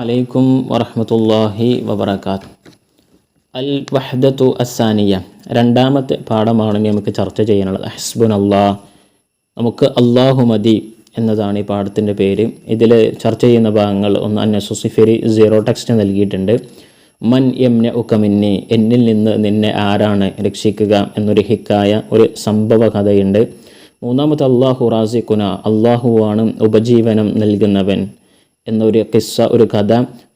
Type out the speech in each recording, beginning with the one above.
അലൈക്കും വറഹമത്തല്ലാഹി വബർക്കാത്ത് അൽ വഹദത്തു അസാനിയ രണ്ടാമത്തെ പാഠമാണ് നമുക്ക് ചർച്ച ചെയ്യാനുള്ളത്. ഹസ്ബുൻ അള്ളാഹ് നമുക്ക് അള്ളാഹു മതി എന്നതാണ് ഈ പാഠത്തിന്റെ പേര്. ഇതിൽ ചർച്ച ചെയ്യുന്ന ഭാഗങ്ങൾ ഒന്ന് അന്നസുസിഫെരി സീറോ ടെക്സ്റ്റ് നൽകിയിട്ടുണ്ട്. മൻ യംന ഉക്കമിന്നി എന്നിൽ നിന്ന് നിന്നെ ആരാണ് രക്ഷിക്കുക എന്നൊരു ഹിക്കായ ഒരു സംഭവ കഥയുണ്ട്. മൂന്നാമത്തെ അള്ളാഹു റാസിഖുന അള്ളാഹുവാണ് ഉപജീവനം നൽകുന്നവൻ. എന്നൊരു കിസ്സ ഒരു കഥ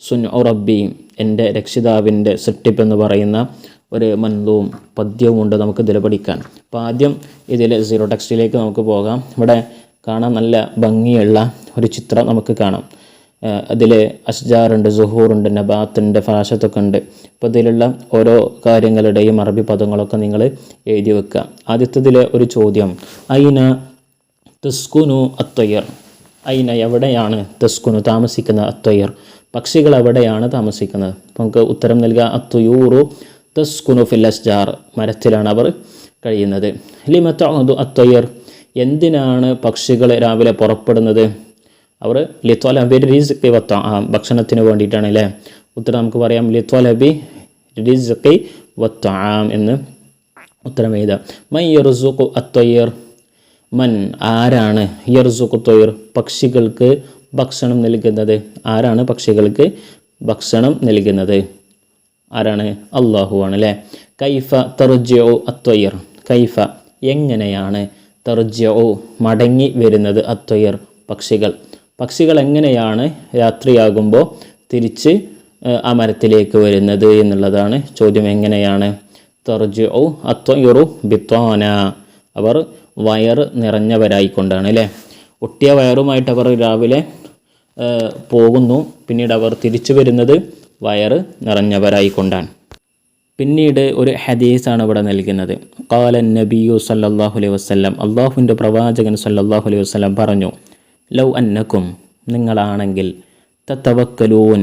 സുൻ റബ്ബി എന്റെ രക്ഷിതാവിന്റെ സൃഷ്ടിപ്പ് എന്ന് പറയുന്ന ഒരു മന്ദവും പദ്യവും ഉണ്ട് നമുക്ക് ഇതിൽ പഠിക്കാൻ. അപ്പോൾ ആദ്യം ഇതിൽ സീറോ ടെക്സ്റ്റിലേക്ക് നമുക്ക് പോകാം. ഇവിടെ കാണാൻ നല്ല ഭംഗിയുള്ള ഒരു ചിത്രം നമുക്ക് കാണാം. അതിൽ അഷ്ജാറുണ്ട് സുഹൂറുണ്ട് നബാത്തുണ്ട് ഫാഷത്തൊക്കെ ഉണ്ട്. അപ്പോൾ ഇതിലുള്ള ഓരോ കാര്യങ്ങളുടെയും അറബി പദങ്ങളൊക്കെ നിങ്ങൾ എഴുതി വെക്കുക. ആദ്യത്തതിലെ ഒരു ചോദ്യം. അയിന തസ്കുനു അത്വയർ അയിന എവിടെയാണ് തസ്കുനു താമസിക്കുന്ന അത്വയർ? പക്ഷികൾ എവിടെയാണ് താമസിക്കുന്നത്? നമുക്ക് ഉത്തരം നൽകുക അത്വയൂറു തസ്കുനു ഫിൽ അസ്ജാർ. മരത്തിലാണ് അവർ കഴിയുന്നത്. ലിമത്തു അത്വയർ? എന്തിനാണ് പക്ഷികൾ രാവിലെ പുറപ്പെടുന്നത്? അവർ ലിത്വലബി റിസ്കി വത്ത ആ ഭക്ഷണത്തിന് വേണ്ടിയിട്ടാണ് അല്ലേ? ഉത്തരം നമുക്ക് പറയാം. ലിത്വലബി റിസ്കി വത്താം എന്ന് ഉത്തരം എഴുതാം. മൈ യർസുഖു അത്വയർ? മൻ ആരാണ് യർസുഖു പക്ഷികൾക്ക് ഭക്ഷണം നൽകുന്നത്. ആരാണ് പക്ഷികൾക്ക് ഭക്ഷണം നൽകുന്നത്? ആരാണ്? അള്ളാഹു ആണ് അല്ലേ? കൈഫ തർജ്യോ അത്വയർ കൈഫ എങ്ങനെയാണ് തർജ്യോ മടങ്ങി വരുന്നത് അത്വയർ പക്ഷികൾ. പക്ഷികൾ എങ്ങനെയാണ് രാത്രിയാകുമ്പോൾ തിരിച്ച് ആ മരത്തിലേക്ക് വരുന്നത് എന്നുള്ളതാണ് ചോദ്യം. എങ്ങനെയാണ്? തർജ്യോ അത്വയറു ബിത്വാന അവർ വയറ് നിറഞ്ഞവരായിക്കൊണ്ടാണ് അല്ലേ? ഒട്ടിയ വയറുമായിട്ട് അവർ രാവിലെ പോകുന്നു. പിന്നീട് അവർ തിരിച്ചു വരുന്നത് വയറ് നിറഞ്ഞവരായിക്കൊണ്ടാണ്. പിന്നീട് ഒരു ഹദീസാണ് ഇവിടെ നൽകുന്നത്. കാലൻ നബിയു സല്ലാഹു അലൈഹി വസ്ലം അള്ളാഹുവിന്റെ പ്രവാചകൻ സല്ലാഹു അലൈഹി വസ്ലം പറഞ്ഞു ലൗ അന്നക്കും നിങ്ങളാണെങ്കിൽ തത്തവക്കലൂൻ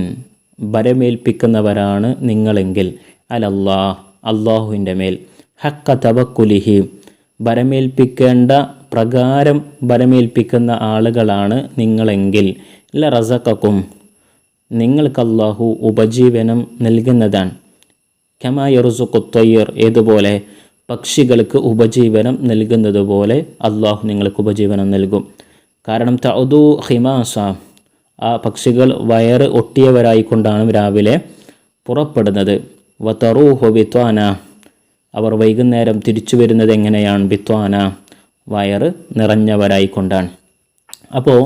വരമേൽപ്പിക്കുന്നവരാണ് നിങ്ങളെങ്കിൽ അലല്ലാ അള്ളാഹുവിന്റെ മേൽ ഹക്ക തവക്കുലിഹി ബരമേൽപ്പിക്കേണ്ട പ്രകാരം ബരമേൽപ്പിക്കുന്ന ആളുകളാണ് നിങ്ങളെങ്കിൽ. ല റസക്കും നിങ്ങൾക്കല്ലാഹു ഉപജീവനം നൽകുന്നതാണ്. കമായറുസുക്കുത്തയ്യർ ഏതുപോലെ പക്ഷികൾക്ക് ഉപജീവനം നൽകുന്നതുപോലെ അള്ളാഹു നിങ്ങൾക്ക് ഉപജീവനം നൽകും. കാരണം തൗദു ഹിമാസ ആ പക്ഷികൾ വയറ് ഒട്ടിയവരായിക്കൊണ്ടാണ് രാവിലെ പുറപ്പെടുന്നത്. വതറൂഹു ബിത്വാന അവർ വൈകുന്നേരം തിരിച്ചു വരുന്നത് എങ്ങനെയാണ്? ബിത്വാന വയറ് നിറഞ്ഞവരായിക്കൊണ്ടാണ്. അപ്പോൾ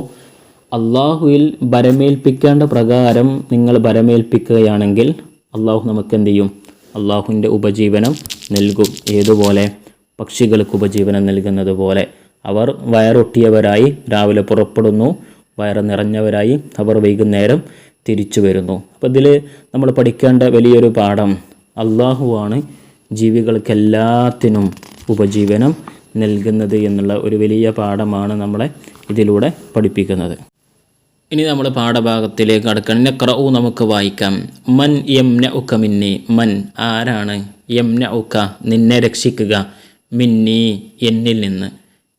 അള്ളാഹുവിൽ ഭരമേൽപ്പിക്കേണ്ട പ്രകാരം നിങ്ങൾ ഭരമേൽപ്പിക്കുകയാണെങ്കിൽ അള്ളാഹു നമുക്ക് എന്ത് ചെയ്യും അള്ളാഹുവിന്റെ ഉപജീവനം നൽകും. ഏതുപോലെ? പക്ഷികൾക്ക് ഉപജീവനം നൽകുന്നത് പോലെ അവർ വയറൊട്ടിയവരായി രാവിലെ പുറപ്പെടുന്നു. വയറ് നിറഞ്ഞവരായി അവർ വൈകുന്നേരം തിരിച്ചു വരുന്നു. അപ്പോൾ ഇതിൽ നമ്മൾ പഠിക്കേണ്ട വലിയൊരു പാഠം അള്ളാഹുവാണ് ജീവികൾക്കെല്ലാത്തിനും ഉപജീവനം നൽകുന്നത് എന്നുള്ള ഒരു വലിയ പാഠമാണ് നമ്മളെ ഇതിലൂടെ പഠിപ്പിക്കുന്നത്. ഇനി നമ്മൾ പാഠഭാഗത്തിലേക്ക് കടക്കണം. നക്രഊ നമുക്ക് വായിക്കാം. മൻ യംന ഉക്ക മിന്നി. മൻ ആരാണ്? യംന ഉക്ക നിന്നെ രക്ഷിക്കുക. മിന്നി എന്നിൽ നിന്ന്.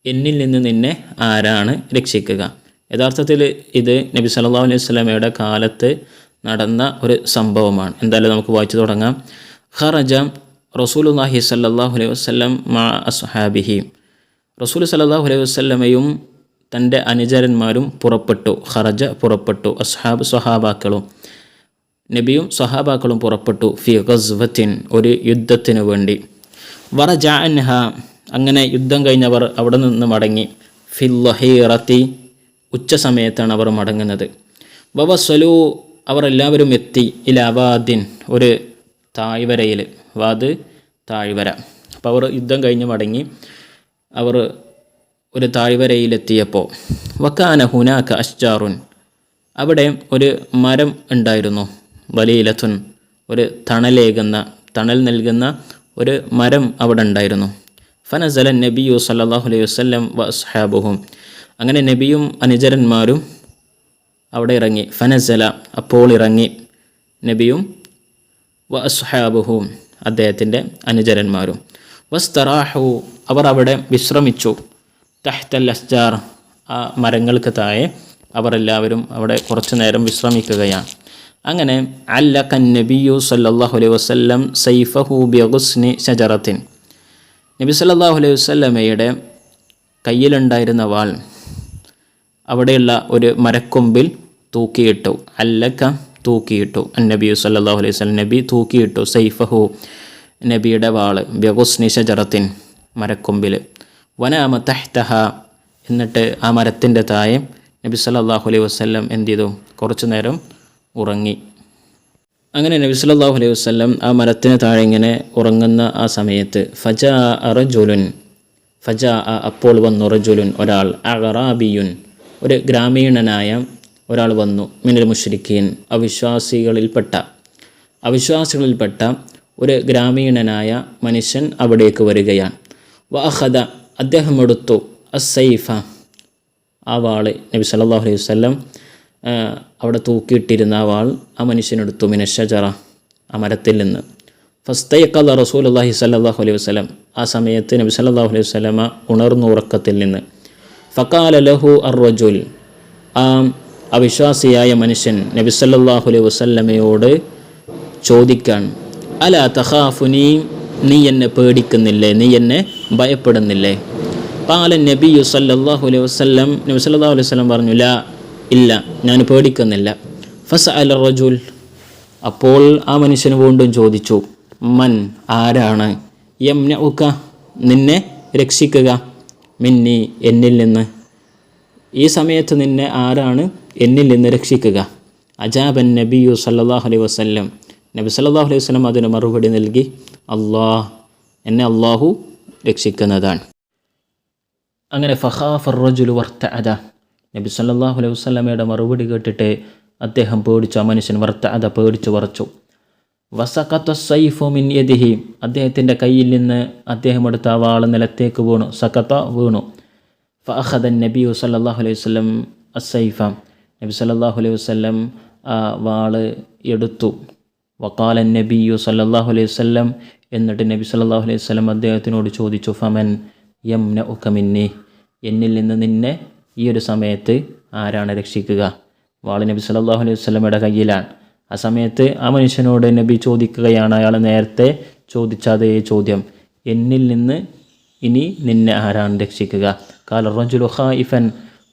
എന്നിൽ നിന്ന് നിന്നെ ആരാണ് രക്ഷിക്കുക? യഥാർത്ഥത്തിൽ ഇത് നബി സല്ലല്ലാഹു അലൈഹി വസല്ലമയുടെ കാലത്ത് നടന്ന ഒരു സംഭവമാണ്. എന്തായാലും നമുക്ക് വായിച്ചു തുടങ്ങാം. ഖറജ റസൂലുല്ലാഹി സല്ലാഹു അലൈഹി വസ്ലം മാ അസ്ഹാബിഹി. റസൂൽ സല്ലാഹു അലൈഹി വസ്ലമയും തന്റെ അനുചരന്മാരും പുറപ്പെട്ടു. ഖറജ പുറപ്പെട്ടു. അസ്ഹാബ് സ്വഹാബാക്കളും നബിയും സ്വഹാബാക്കളും പുറപ്പെട്ടു. ഫി ഗസ്വത്തിൻ ഒരു യുദ്ധത്തിനു വേണ്ടി. വറ ജാൻഹ അങ്ങനെ യുദ്ധം കഴിഞ്ഞവർ അവിടെ നിന്ന് മടങ്ങി. ഫില്ലഹീറത്തി ഉച്ച സമയത്താണ് അവർ മടങ്ങുന്നത്. വവസ്വലു അവർ എല്ലാവരും എത്തി. ഇലാവാദിൻ ഒരു താഴ്വരയിൽ വാത് താഴ്വര അപ്പോൾ അവർ യുദ്ധം കഴിഞ്ഞ് മടങ്ങി. അവർ ഒരു താഴ്വരയിലെത്തിയപ്പോൾ വക്കാന ഹുനാക്ക അഷ്ജാറുൻ അവിടെ ഒരു മരം ഉണ്ടായിരുന്നു. വലിയിലത്തുൻ ഒരു തണലേകുന്ന തണൽ നൽകുന്ന ഒരു മരം അവിടെ ഉണ്ടായിരുന്നു. ഫനസല നബിയു സല്ലാഹു അലൈഹി വസ്ലം വ അസ്ഹാബുഹും. അങ്ങനെ നബിയും അനുചരന്മാരും അവിടെ ഇറങ്ങി. ഫനസല അപ്പോൾ ഇറങ്ങി. നബിയും വ അസ്ഹാബുഹും. അദ്ദേഹത്തിന്റെ അനുചരന്മാരും. വസ്തറാഹു അവർ അവിടെ വിശ്രമിച്ചു. തഹ്തൽ അസ്ജാർ ആ മരങ്ങൾക്ക് താഴെ അവർ എല്ലാവരും അവിടെ കുറച്ചു നേരം വിശ്രമിക്കുകയാണ്. അങ്ങനെ അല്ല കന്നബിയു സല്ലാഹു അലൈഹി വസ്ലം സൈഫഹു ബിഗുസ്നി ഷജറത്തിൻ നബി സല്ലാഹു അലൈഹി വസ്ലമയുടെ കയ്യിലുണ്ടായിരുന്ന വാൾ അവിടെയുള്ള ഒരു മരക്കൊമ്പിൽ തൂക്കിയിട്ടു. അല്ലക്ക തൂക്കിയിട്ടു. നബി സല്ലാഹു അലൈഹി സ്വലം നബി തൂക്കിയിട്ടു സൈഫഹു. നബിയുടെ വാൾ. ബിഗുസ്നി ഷജറത്തിൻ മരക്കൊമ്പിൽ വനാമ തഹ്തഹ. എന്നിട്ട് ആ മരത്തിന്റെ താഴെ നബി സല്ലാഹു അലൈഹി വസ്ലം എന്ത് ചെയ്തു? കുറച്ചു നേരം ഉറങ്ങി. അങ്ങനെ നബി സല്ലാഹു അലൈഹി വസ്ലം ആ മരത്തിന് താഴെ ഇങ്ങനെ ഉറങ്ങുന്ന ആ സമയത്ത് ഫജ അറജുലുൻ ഫജ അപ്പോൾ വന്നുറ ജുലുൻ ഒരാൾ അഗറാബിയുൻ. ഒരു ഗ്രാമീണനായ ഒരാൾ വന്നു മിനൽ മുഷ്രിഖീൻ അവിശ്വാസികളിൽപ്പെട്ട. അവിശ്വാസികളിൽപ്പെട്ട ഒരു ഗ്രാമീണനായ മനുഷ്യൻ അവിടേക്ക് വരികയാണ്. വാഹദ അദ്ദേഹം എടുത്തു അസൈഫ ആ വാൾ നബി സല്ലാഹു അലൈഹി വല്ലം അവിടെ തൂക്കിയിട്ടിരുന്ന ആ വാൾ ആ മനുഷ്യനെടുത്തു മിനഷജറ ആ മരത്തിൽ നിന്ന്. ഫസ്തയക്കല്ല റസൂൽ അള്ളാഹി സല്ലാഹു അലൈഹി വസ്ലം ആ സമയത്ത് നബി സല്ലാഹു അലൈഹി വസ്ലമ ഉണർന്നു ഉറക്കത്തിൽ നിന്ന്. ഫക്കാല ലഹു അർ റജുൽ ആ അവിശ്വാസിയായ മനുഷ്യൻ നബി സല്ലല്ലാഹു അലൈഹി വസല്ലമയോട് ചോദിക്കാൻ അല തഹാഫുനി നീ എന്നെ പേടിക്കുന്നില്ലേ? നീ എന്നെ ഭയപ്പെടുന്നില്ലേ? പാല നബി സല്ലല്ലാഹു അലൈഹി വസല്ലം നബി സല്ലല്ലാഹു അലൈഹി വസല്ലം പറഞ്ഞു ലാ ഇല്ല ഞാൻ പേടിക്കുന്നില്ല. ഫസ അല റജുൽ അപ്പോൾ ആ മനുഷ്യന് വീണ്ടും ചോദിച്ചു മൻ ആരാണ്? എം നിന്നെ രക്ഷിക്കുക. മിന്നി എന്നിൽ നിന്ന് ഈ സമയത്ത് നിന്നെ ആരാണ് എന്നിൽ നിന്ന് രക്ഷിക്കുക? അജാബൻ നബിയു സല്ലാഹു അലൈഹി വസല്ലം. നബി സല്ലാഹു അലൈഹി വസ്ലം അതിന് മറുപടി നൽകി അള്ളാഹ് എന്നെ അള്ളാഹു രക്ഷിക്കുന്നതാണ്. അങ്ങനെ ഫഹാഫർ റജുലു വർത്ത അത നബി സല്ലാഹു അലൈഹി വസ്ലമയുടെ മറുപടി കേട്ടിട്ട് അദ്ദേഹം പേടിച്ചു ആ മനുഷ്യൻ വർത്ത അത പേടിച്ചു വറച്ചു. വസക്കത്ത സൈഫു മിൻ യദിഹി. അദ്ദേഹത്തിന്റെ കയ്യിൽ നിന്ന് അദ്ദേഹം എടുത്ത ആ വാൾ നിലത്തേക്ക് വീണു. സക്കത്ത വീണു. ഫഅഖദൻ നബിയു സല്ലല്ലാഹു അലൈഹി വസല്ലം അസൈഫ നബി സല്ലല്ലാഹു അലൈഹി വസല്ലം ആ വാൾ എടുത്തു. വക്കാലൻ നബിയു സല്ലല്ലാഹു അലൈഹി വസല്ലം എന്നിട്ട് നബി സല്ലല്ലാഹു അലൈഹി വസല്ലം അദ്ദേഹത്തിനോട് ചോദിച്ചു ഫമൻ യംന ഉക്കമിന്നി എന്നിൽ നിന്ന് നിന്നെ ഈ ഒരു സമയത്ത് ആരാണ് രക്ഷിക്കുക? വാൾ നബി സല്ലല്ലാഹു അലൈഹി വസല്ലമയുടെ കയ്യിലാണ്. ആ സമയത്ത് ആ മനുഷ്യനോട് നബി ചോദിക്കുകയാണ് അയാൾ നേരത്തെ ചോദിച്ച അതേ ചോദ്യം. എന്നിൽ നിന്ന് ഇനി നിന്നെ ആരാണ് രക്ഷിക്കുക? കാല റജുലു ഖായിഫൻ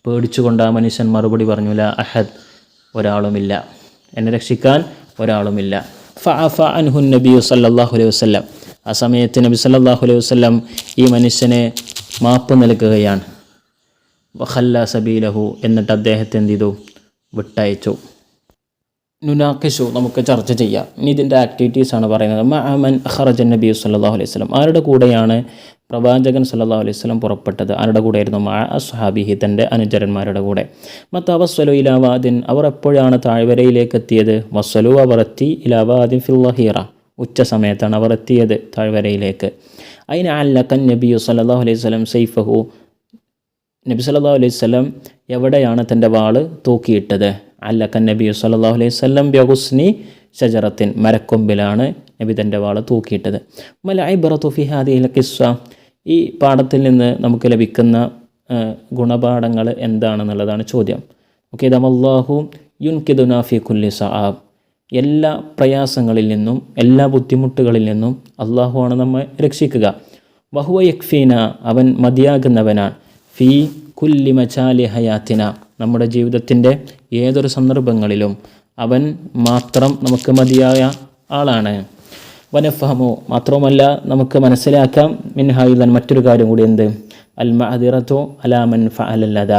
പേടിച്ചുകൊണ്ട് ആ മനുഷ്യൻ മറുപടി പറഞ്ഞു ല അഹദ് ഒരാളുമില്ല. എന്നെ രക്ഷിക്കാൻ ഒരാളുമില്ല. ഫഅഫ അൻഹു നബി സല്ലാഹു അലൈഹി വസ്ലം ആ സമയത്ത് നബി സല്ലാഹു അലൈഹി വസ്ലം ഈ മനുഷ്യനെ മാപ്പ് നൽകുകയാണ്. വഖല്ല സബീലഹു എന്നിട്ട് അദ്ദേഹത്തെ എന്ത് ചെയ്തു? വിട്ടയച്ചു. നുനാക്കിഷു നമുക്ക് ചർച്ച ചെയ്യാം. ഇനി ഇതിന്റെ ആക്ടിവിറ്റീസാണ് പറയുന്നത്. മഅമൻ ഖറജൻ നബി സല്ലല്ലാഹു അലൈഹി വസല്ലം. ആരുടെ കൂടെയാണ് പ്രവാചകൻ സല്ലല്ലാഹു അലൈഹി സ്വലം പുറപ്പെട്ടത്? ആരുടെ കൂടെയായിരുന്നു? മാ അസ്ഹാബിഹി തന്റെ അനുചരന്മാരുടെ കൂടെ. മത്ത വസ്വലു ഇലാവാദിൻ അവർ എപ്പോഴാണ് താഴ്വരയിലേക്ക് എത്തിയത്? വസ്വലു അവർ എത്തി ഇലാവാദിൻ ഫില്ലഹീറ ഉച്ച സമയത്താണ് അവർ എത്തിയത് താഴ്വരയിലേക്ക്. അതിന് അല്ലക്കൻ നബിയു സല്ലല്ലാഹു അലൈഹി സ്വലം സൈഫഹു. നബി സല്ലാ അലൈഹി സ്വലം എവിടെയാണ് തന്റെ വാൾ തൂക്കിയിട്ടത്? അല്ലക്കൻ നബി സല്ലാഹു അലൈഹി സ്വല്ലം ബ്യഹുസ്നി ഷജറത്തിൻ മരക്കൊമ്പിലാണ് നബി തന്റെ വാൾ തൂക്കിയിട്ടത്. മലായ് ബറത്തുഫി ഹാദി കിസ്സ ഈ പാഠത്തിൽ നിന്ന് നമുക്ക് ലഭിക്കുന്ന ഗുണപാഠങ്ങൾ എന്താണെന്നുള്ളതാണ് ചോദ്യം. ഓക്കെ ദമല്ലാഹു യുൻ കിദുനാഫി കുല്ലി സആബ് എല്ലാ പ്രയാസങ്ങളിൽ നിന്നും എല്ലാ ബുദ്ധിമുട്ടുകളിൽ നിന്നും അള്ളാഹുവാണ് നമ്മെ രക്ഷിക്കുക. വഹുവ യക്ഫീന അവൻ മതിയാകുന്നവനാണ്. ഫി കുല്ലി മചാലി ഹയാത്തിന. നമ്മുടെ ജീവിതത്തിന്റെ ഏതൊരു സന്ദർഭങ്ങളിലും അവൻ മാത്രം നമുക്ക് മതിയായ ആളാണ്. വനഫഹമു. മാത്രവുമല്ല നമുക്ക് മനസ്സിലാക്കാം മിൻഹായുധൻ മറ്റൊരു കാര്യം കൂടി എന്ത് അൽ മഅദിറത്തോ അലാമൻ ഫഅലല്ലത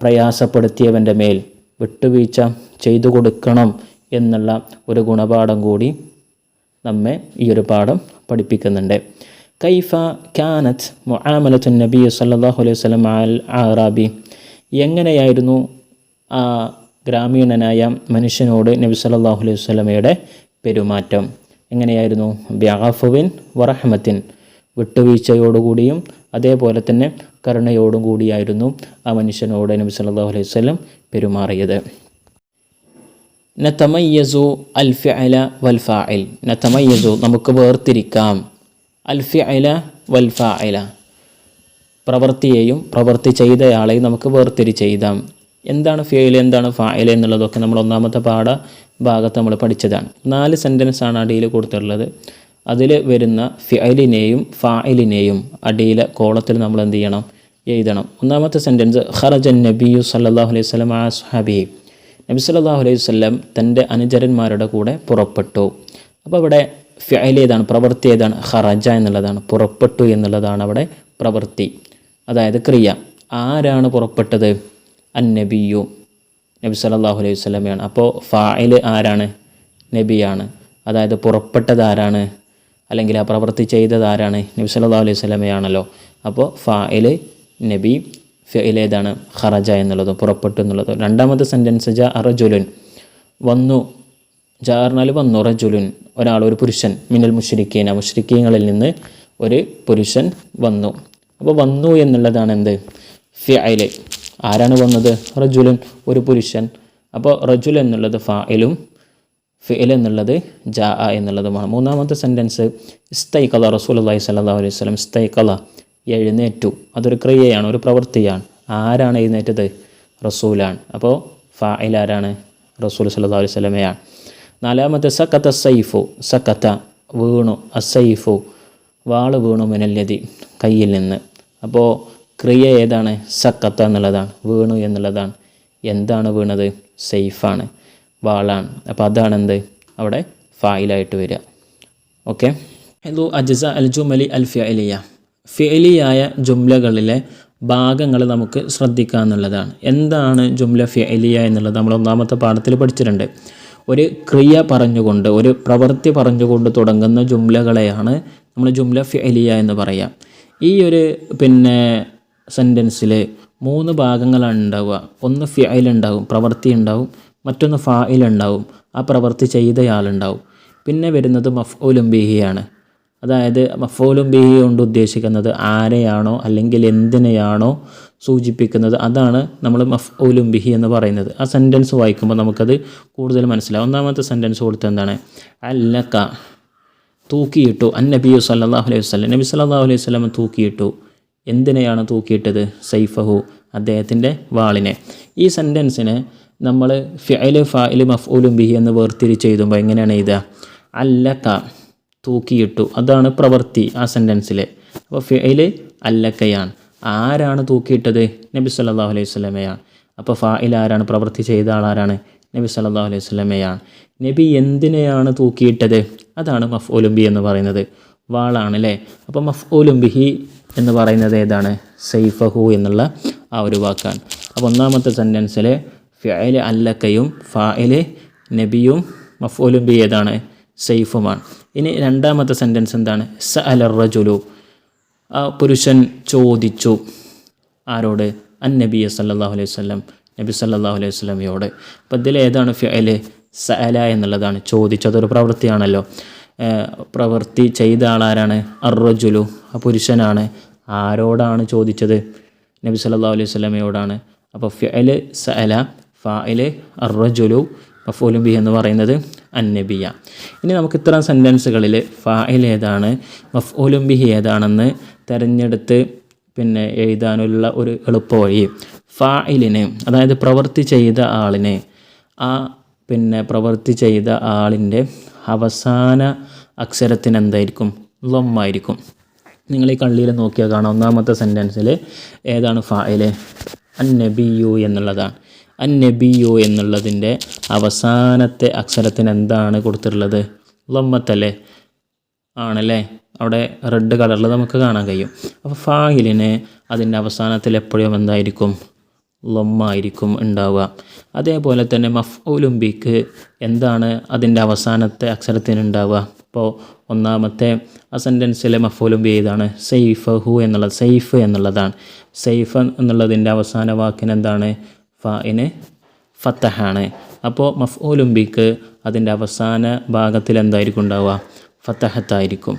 പ്രയാസപ്പെടുത്തിയവന്റെ മേൽ വിട്ടുവീഴ്ച ചെയ്തു കൊടുക്കണം എന്നുള്ള ഒരു ഗുണപാഠം കൂടി നമ്മെ ഈ ഒരു പാഠം പഠിപ്പിക്കുന്നുണ്ട്. കൈഫ കാനത്ത് മുആമലത്തു നബി സല്ലാഹു അലൈഹി വസല്ലം അൽ ആറാബി എങ്ങനെയായിരുന്നു ആ ഗ്രാമീണനായ മനുഷ്യനോട് നബി സല്ലാഹു അലൈഹി വസല്ലമയുടെ പെരുമാറ്റം? എങ്ങനെയായിരുന്നു? ബ്യാഫുവിൻ വറഹമത്തിൻ. വിട്ടുവീഴ്ചയോടുകൂടിയും അതേപോലെ തന്നെ കരുണയോടും കൂടിയായിരുന്നു ആ മനുഷ്യനോട് നബി സല്ലാഹു അലൈഹി വസല്ലം പെരുമാറിയത്. നത്തമയ്യസു അൽ ഫിഅല വൽ ഫാഇൽ. നതമയ്യസു നമുക്ക് വേർതിരിക്കാം. അൽ ഫിഅല വൽ ഫാഇല പ്രവൃത്തിയെയും പ്രവൃത്തി ചെയ്തയാളെയും നമുക്ക് വേർതിരിച്ചെഴുതാം. എന്താണ് ഫിയൽ എന്താണ് ഫായൽ എന്നുള്ളതൊക്കെ നമ്മൾ ഒന്നാമത്തെ പാഠ ഭാഗത്ത് നമ്മൾ പഠിച്ചതാണ്. നാല് സെന്റൻസാണ് അടിയിൽ കൊടുത്തിട്ടുള്ളത്. അതിൽ വരുന്ന ഫിയലിനെയും ഫായലിനെയും അടിയിലെ കോളത്തിൽ നമ്മൾ എന്ത് ചെയ്യണം? എഴുതണം. ഒന്നാമത്തെ സെന്റൻസ് ഹറജൻ നബിയു സല്ലല്ലാഹു അലൈഹി സ്വലം ആ സുഹാബി നബി സല്ലല്ലാഹു അലൈഹി വസല്ലം തന്റെ അനുചരന്മാരുടെ കൂടെ പുറപ്പെട്ടു. അപ്പോൾ ഇവിടെ ഫിയൽ ഏതാണ്? പ്രവൃത്തി ഏതാണ്? ഖറജ എന്നുള്ളതാണ്. പുറപ്പെട്ടു എന്നുള്ളതാണ് അവിടെ പ്രവൃത്തി. അതായത് ക്രിയ. ആരാണ് പുറപ്പെട്ടത്? അന്നബിയു. നബി സല്ലല്ലാഹു അലൈഹി വസല്ലമയാണ്. അപ്പോൾ ഫായിൽ ആരാണ്? നബിയാണ്. അതായത് പുറപ്പെട്ടത് ആരാണ്? അല്ലെങ്കിൽ ആ പ്രവൃത്തി ചെയ്തത് ആരാണ്? നബി സല്ലല്ലാഹു അലൈഹി വസല്ലമയാണല്ലോ. അപ്പോൾ ഫായിൽ നബി ഫിലേതാണ് ഖറജ എന്നുള്ളത് പുറപ്പെട്ടു എന്നുള്ളത്. രണ്ടാമത്തെ സെന്റൻസ് ജ അറജുലുൻ വന്നു. ജാറിനാൽ വന്നു റജുലുൻ. ഒരാൾ ഒരു പുരുഷൻ മിനൽ മുഷരിക്കീന മുഷരിക്കീങ്ങളിൽ നിന്ന് ഒരു പുരുഷൻ വന്നു. അപ്പോൾ വന്നു എന്നുള്ളതാണ് എന്ത്? ഫിഅൽ ആരാണ് വന്നത്? റജുലുൻ ഒരു പുരുഷൻ. അപ്പോൾ റജുൽ എന്നുള്ളത് ഫായിലും ഫിൽ എന്നുള്ളത് ജാ എന്നുള്ളതുമാണ്. മൂന്നാമത്തെ സെന്റൻസ് ഇസ്തൈക്കല റസൂൽ അള്ളഹി സല്ലാ അലൈഹി സ്വലം ഇസ്തൈക്കല എഴുന്നേറ്റു. അതൊരു ക്രിയയാണ് ഒരു പ്രവൃത്തിയാണ്. ആരാണ് എഴുന്നേറ്റത്? റസൂലാണ്. അപ്പോൾ ഫായിൽ ആരാണ്? റസൂൽ സല്ലാ അലൈഹി സ്വലമയാണ് നാലാമത്തെ സക്കത്ത സൈഫു സക്കത്ത വീണു അസൈഫു വാൾ വീണു മിനല്ലതി കയ്യിൽ നിന്ന്. അപ്പോൾ ക്രിയ ഏതാണ്? സക്കത്ത എന്നുള്ളതാണ് വീണു എന്നുള്ളതാണ്. എന്താണ് വീണത്? സൈഫാണ് വാളാണ്. അപ്പോൾ അതാണെന്ത്? അവിടെ ഫായിലായിട്ട് വരിക. ഓക്കെ? ഹലോ അജസ അൽ ജുമലി അൽ ഫിയലിയ ഫിയലിയായ ജുംലകളിലെ ഭാഗങ്ങൾ നമുക്ക് ശ്രദ്ധിക്കുക എന്താണ് ജുംല ഫിയലിയ എന്നുള്ളത്? നമ്മൾ ഒന്നാമത്തെ പാഠത്തിൽ പഠിച്ചിട്ടുണ്ട്. ഒരു ക്രിയ പറഞ്ഞുകൊണ്ട് ഒരു പ്രവൃത്തി പറഞ്ഞുകൊണ്ട് തുടങ്ങുന്ന ജുംലകളെയാണ് നമ്മൾ ജുംല ഫലിയ എന്ന് പറയാം. ഈ ഒരു പിന്നെ സെന്റൻസിൽ മൂന്ന് ഭാഗങ്ങളാണ് ഉണ്ടാവുക. ഒന്ന് ഫിഅൽ ഉണ്ടാവും പ്രവൃത്തി ഉണ്ടാവും മറ്റൊന്ന് ഫായിൽ ഉണ്ടാവും. ആ പ്രവൃത്തി ചെയ്തയാളുണ്ടാവും പിന്നെ വരുന്നത് മഫ്ഊലും ബിഹിയാണ്. അതായത് മഫൂലും ബിഹി കൊണ്ട് ഉദ്ദേശിക്കുന്നത് ആരെയാണോ അല്ലെങ്കിൽ എന്തിനെയാണോ സൂചിപ്പിക്കുന്നത്. അതാണ് നമ്മൾ മഫ്ഊലും ബിഹി എന്ന് പറയുന്നത്. ആ സെന്റൻസ് വായിക്കുമ്പോൾ നമുക്കത് കൂടുതൽ മനസ്സിലാവും. ഒന്നാമത്തെ സെന്റൻസ് കൊടുത്ത എന്താണ്? അല്ലക്ക തൂക്കിയിട്ടു. അൻ നബിയു സല്ലാഹു അലൈഹി വസ്ലം നബി സല്ലാഹു അലൈഹി വസ്ലം തൂക്കിയിട്ടു. എന്തിനെയാണ് തൂക്കിയിട്ടത്? സൈഫഹു അദ്ദേഹത്തിന്റെ വാളിനെ. ഈ സെന്റൻസിനെ നമ്മൾ ഫിഅൽ ഫായിൽ മഫ്ഊലും ബിഹി എന്ന് വേർതിരിച്ച് എഴുതുമ്പോൾ എങ്ങനെയാണ് എഴുതുക? അല്ലക്ക തൂക്കിയിട്ടു. അതാണ് പ്രവൃത്തി ആ സെന്റൻസിൽ അപ്പോൾ ഫിഅൽ അല്ലക്കയാണ്. ആരാണ് തൂക്കിയിട്ടത്? നബി സല്ലല്ലാഹു അലൈഹി വസല്ലമയാണ്. അപ്പോൾ ഫായിൽ ആരാണ്? പ്രവൃത്തി ചെയ്ത ആളാരാണ് നബി സല്ലല്ലാഹു അലൈഹി വസല്ലമയാണ്. നബി എന്തിനെയാണ് തൂക്കിയിട്ടത്? അതാണ് മഫ് ഒലുംബി എന്ന് പറയുന്നത്. വാളാണ് അല്ലേ അപ്പോൾ മഫ് ഒലുംബിഹി എന്ന് പറയുന്നത് ഏതാണ്? സൈഫഹു എന്നുള്ള ആ ഒരു വാക്കാണ്. അപ്പോൾ ഒന്നാമത്തെ സെന്റൻസിൽ ഫിയൽ അല്ലക്കയും ഫായിൽ നബിയും മഫ് ഒലുംബി ഏതാണ്? സൈഫുമാണ്. ഇനി രണ്ടാമത്തെ സെന്റൻസ് എന്താണ്? സ അലർ റജുലു. ആ പുരുഷൻ ചോദിച്ചു ആരോട്? അൻ നബി സല്ലല്ലാഹു അലൈഹി വസല്ലം നബി സല്ലാഹു അലൈഹി വസല്ലമയോട്. അപ്പം ഇതിൽ ഏതാണ് ഫിഅൽ? സഅല എന്നുള്ളതാണ് ചോദിച്ചതൊരു പ്രവൃത്തിയാണല്ലോ. പ്രവൃത്തി ചെയ്ത ആളാരാണ്? അർറജുലു ആ പുരുഷനാണ്. ആരോടാണ് ചോദിച്ചത്? നബി സല്ലല്ലാഹു അലൈഹി വസല്ലമയോടാണ്. അപ്പോൾ ഫിഅൽ സഅല ഫായിൽ അർറജുലു മഫൂലും എന്ന് പറയുന്നത് അന്നബിയ. ഇനി നമുക്ക് ഇത്തരം സെന്റൻസുകളിൽ ഫായിൽ ഏതാണ് മഫൂലും ബിഹി ഏതാണെന്ന് തിരഞ്ഞെടുത്ത് പിന്നെ എഴുതാനുള്ള ഒരു എളുപ്പ വഴി ഫായിലിന് അതായത് പ്രവൃത്തി ചെയ്ത ആളിനെ ആ പിന്നെ പ്രവൃത്തി ചെയ്ത ആളിന്റെ അവസാന അക്ഷരത്തിന് എന്തായിരിക്കും ലൊമ്മായിരിക്കും. നിങ്ങൾ ഈ കള്ളിയിൽ നോക്കിയാൽ കാണാം. ഒന്നാമത്തെ സെന്റൻസിൽ ഏതാണ് ഫായിൽ അൻ നബിയു എന്നുള്ളതാണ്. അൻ നബിയു എന്നുള്ളതിന്റെ അവസാനത്തെ അക്ഷരത്തിന് എന്താണ് കൊടുത്തിട്ടുള്ളത്? ലൊമ്മത്തല്ലേ? ആണല്ലേ? അവിടെ റെഡ് കളറിൽ നമുക്ക് കാണാൻ കഴിയും. അപ്പോൾ ഫാഹിലിന് അതിന്റെ അവസാനത്തിൽ എപ്പോഴും എന്തായിരിക്കും? ലൊമ്മായിരിക്കും ഉണ്ടാവുക. അതേപോലെ തന്നെ മഫ്ഊലും ബിക്ക് എന്താണ് അതിന്റെ അവസാനത്തെ അക്ഷരത്തിന് ഉണ്ടാവുക? ഇപ്പോൾ ഒന്നാമത്തെ ആ സെന്റൻസിലെ മഫൂലും ബി ഏതാണ്? ഹു എന്നുള്ളത് സെയ്ഫ് എന്നുള്ളതാണ്. സെയ്ഫ് എന്നുള്ളതിന്റെ അവസാന വാക്കിന് എന്താണ്? ഫായിന് ഫത്തഹാണ്. അപ്പോൾ മഫ്ഊലുംബിക്ക് അതിന്റെ അവസാന ഭാഗത്തിൽ എന്തായിരിക്കും ഉണ്ടാവുക? ഫത്തഹത്തായിരിക്കും.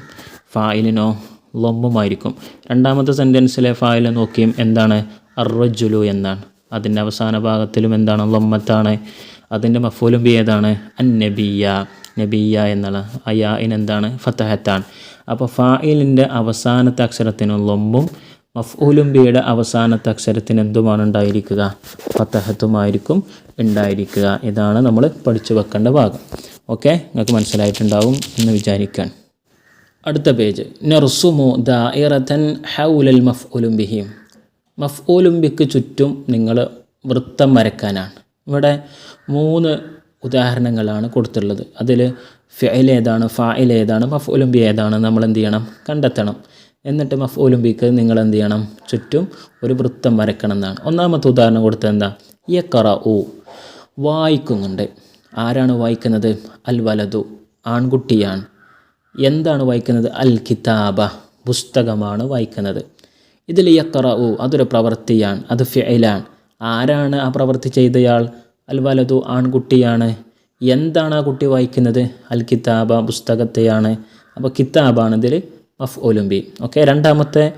ഫായിലിനോ ലൊമ്മുമായിരിക്കും. രണ്ടാമത്തെ സെന്റൻസിലെ ഫായിൽ നോക്കിയും എന്താണ്? അർറജുലു എന്നാണ്. അതിന്റെ അവസാന ഭാഗത്തിലും എന്താണ്? ലൊമ്മത്താണ്. അതിന്റെ മഫൂലും ബി ഏതാണ്? അൻ നബിയ നബിയ എന്നുള്ള അയാ എന്താണ്? ഫത്തഹത്താണ് അപ്പോൾ ഫായിലിന്റെ അവസാനത്തെ അക്ഷരത്തിന് ലൊമ്മും മഫ്ഊലുംബിയുടെ അവസാനത്തെ അക്ഷരത്തിന് എന്തുമാണ് ഉണ്ടായിരിക്കുക? ഫത്തഹത്തുമായിരിക്കും ഉണ്ടായിരിക്കുക. ഇതാണ് നമ്മൾ പഠിച്ചു വെക്കേണ്ട ഭാഗം. ഓക്കെ? നിങ്ങൾക്ക് മനസ്സിലായിട്ടുണ്ടാവും എന്ന് വിചാരിക്കാൻ. അടുത്ത പേജ്. നെർസുമു ദായിറത്തൻ ഹൗലൽ മഫ് ഒലുംബിഹിയും മഫ് ബിക്ക് ചുറ്റും നിങ്ങൾ വൃത്തം വരക്കാനാണ് ഇവിടെ മൂന്ന് ഉദാഹരണങ്ങളാണ് കൊടുത്തുള്ളത് അതിൽ ഫിഅൽ ഏതാണ് ഫായിൽ ഏതാണ് മഫ് ബി ഏതാണ് നമ്മൾ എന്ത് ചെയ്യണം? കണ്ടെത്തണം. എന്നിട്ട് മഫ് ബിക്ക് നിങ്ങൾ എന്ത് ചെയ്യണം? ചുറ്റും ഒരു വൃത്തം വരക്കണം എന്നാണ്. ഒന്നാമത്തെ ഉദാഹരണം കൊടുത്തത് എന്താ? യക്കറ ഉ വായിക്കുന്നുണ്ട്. ആരാണ് വായിക്കുന്നത്? അൽ വലതു ആൺകുട്ടിയാണ്. എന്താണ് വായിക്കുന്നത്? അൽ കിതാബ പുസ്തകമാണ് വായിക്കുന്നത്. ഇതിൽ യക്കറ ഉ അതൊരു പ്രവൃത്തിയാണ് അത് ഫെയിലാണ് ആരാണ് ആ പ്രവൃത്തി ചെയ്തയാൾ? അൽ വലതു ആൺകുട്ടിയാണ്. എന്താണ് ആ കുട്ടി വായിക്കുന്നത്? അൽ കിതാബ പുസ്തകത്തെയാണ്. അപ്പോൾ കിതാബാണ് ഇതിൽ മഫ് ഒലുംബി ഓക്കെ രണ്ടാമത്തെ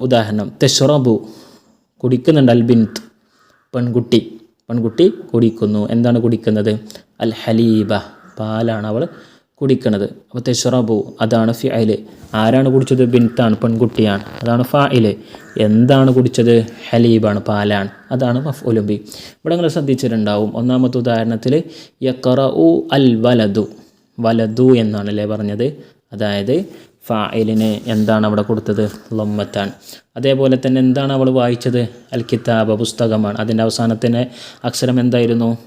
ഉദാഹരണം. തെഷറബു കുടിക്കുന്നുണ്ട് അൽ പെൺകുട്ടി. പെൺകുട്ടി കുടിക്കുന്നു. എന്താണ് കുടിക്കുന്നത്? അൽ ഹലീബ പാലാണ് അവൾ കുടിക്കുന്നത് അപ്പോൾ തെഷറബു അതാണ് ഫിഅൽ. ആരാണ് കുടിച്ചത്? ബിൻത്താണ് പെൺകുട്ടിയാണ്. അതാണ് ഫായിൽ എന്താണ് കുടിച്ചത്? ഹലീബാണ് പാലാണ്. അതാണ് മഫ് ഒലുംബി ഇവിടെ നിങ്ങൾ ശ്രദ്ധിച്ചിട്ടുണ്ടാവും. ഒന്നാമത്തെ ഉദാഹരണത്തിൽ യക്കറ ഉ അൽ വലതു വലതു എന്നാണ് അല്ലേ പറഞ്ഞത്? അതായത് ഫായിലിന് എന്താണ് അവിടെ കൊടുത്തത്? ലൊമ്മത്താണ്. അതേപോലെ തന്നെ എന്താണ് അവൾ വായിച്ചത്? അൽ കിതാബ പുസ്തകമാണ്. അതിന്റെ അവസാനത്തിന് അക്ഷരം എന്തായിരുന്നു?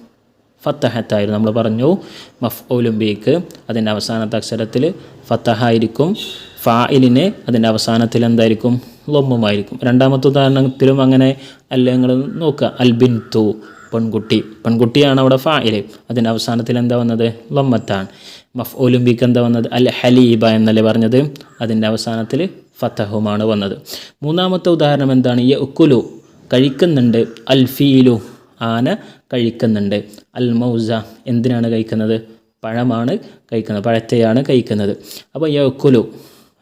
ഫത്തഹത്തായിരുന്നു. നമ്മൾ പറഞ്ഞു മഫ് ഒലുംബിക്ക് അതിന്റെ അവസാനത്തെ അക്ഷരത്തിൽ ഫത്തഹായിരിക്കും. ഫായിലിന് അതിന്റെ അവസാനത്തിൽ എന്തായിരിക്കും? ലൊമ്മുമായിരിക്കും. രണ്ടാമത്തെ ഉദാഹരണത്തിലും അങ്ങനെ അല്ല. നിങ്ങൾ നോക്കുക അൽബിൻ തു പെൺകുട്ടി. പെൺകുട്ടിയാണ് അവിടെ ഫായിൽ അതിന്റെ അവസാനത്തിൽ എന്താ വന്നത്? ലൊമ്മത്താണ്. മഫ് ഒലുംബിക്ക് എന്താ വന്നത്? അൽ ഹലീബ എന്നല്ലേ പറഞ്ഞത്? അതിന്റെ അവസാനത്തിൽ ഫത്തഹുമാണ് വന്നത്. മൂന്നാമത്തെ ഉദാഹരണം എന്താണ്? യ ഉക്കുലു കഴിക്കുന്നുണ്ട്. അൽ ഫീലു ആന കഴിക്കുന്നുണ്ട്. അൽ മൗസ എന്തിനാണ് കഴിക്കുന്നത്? പഴമാണ് കഴിക്കുന്നത് പഴത്തെയാണ് കഴിക്കുന്നത്. അപ്പോൾ യക്കുലു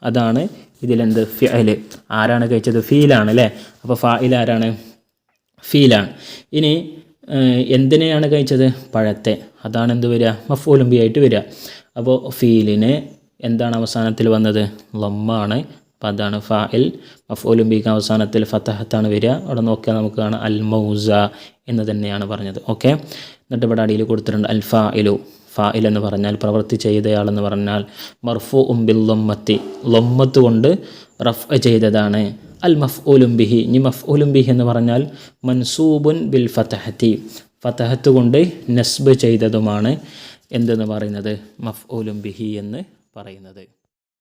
അതാണ് ഇതിലെന്ത്? ഫിഅൽ. ആരാണ് കഴിച്ചത്? ഫീലാണ് അല്ലേ? അപ്പോൾ ഫായിൽ ആരാണ്? ഫീലാണ്. ഇനി എന്തിനെയാണ് കഴിച്ചത്? പഴത്തെ. അതാണ് എന്ത് വരിക? മഫൂലുംബി ആയിട്ട് വരിക. അപ്പോൾ ഫീലിന് എന്താണ് അവസാനത്തിൽ വന്നത്? ലമ്മാണ്. അപ്പോൾ അതാണ് ഫായിൽ. മഫൂലുംബിക്ക് അവസാനത്തിൽ ഫത്തഹത്താണ് വരിക. അവിടെ നോക്കിയാൽ നമുക്ക് കാണാം അൽ മൗസ എന്ന് തന്നെയാണ് പറഞ്ഞത്. ഓക്കെ. എന്നിട്ട് ഇവിടെ അടിയിൽ കൊടുത്തിട്ടുണ്ട് അൽ ഫായിലു ഫായിൽ എന്ന് പറഞ്ഞാൽ പ്രവൃത്തി ചെയ്തയാളെന്ന് പറഞ്ഞാൽ മർഫു ഉംബിൽ ലൊമ്മത്തി. ലൊമ്മത്ത് കൊണ്ട് റഫ് ചെയ്തതാണ്. അൽ മഫ് ബിഹി. ഇനി മഫ് ബിഹി എന്ന് പറഞ്ഞാൽ മൻസൂബുൻ ബിൽ ഫതഹത്തി. ഫതഹത്ത് കൊണ്ട് നസ്ബ് ചെയ്തതുമാണ് എന്തെന്ന് പറയുന്നത്? മഫ് ബിഹി എന്ന് പറയുന്നത്.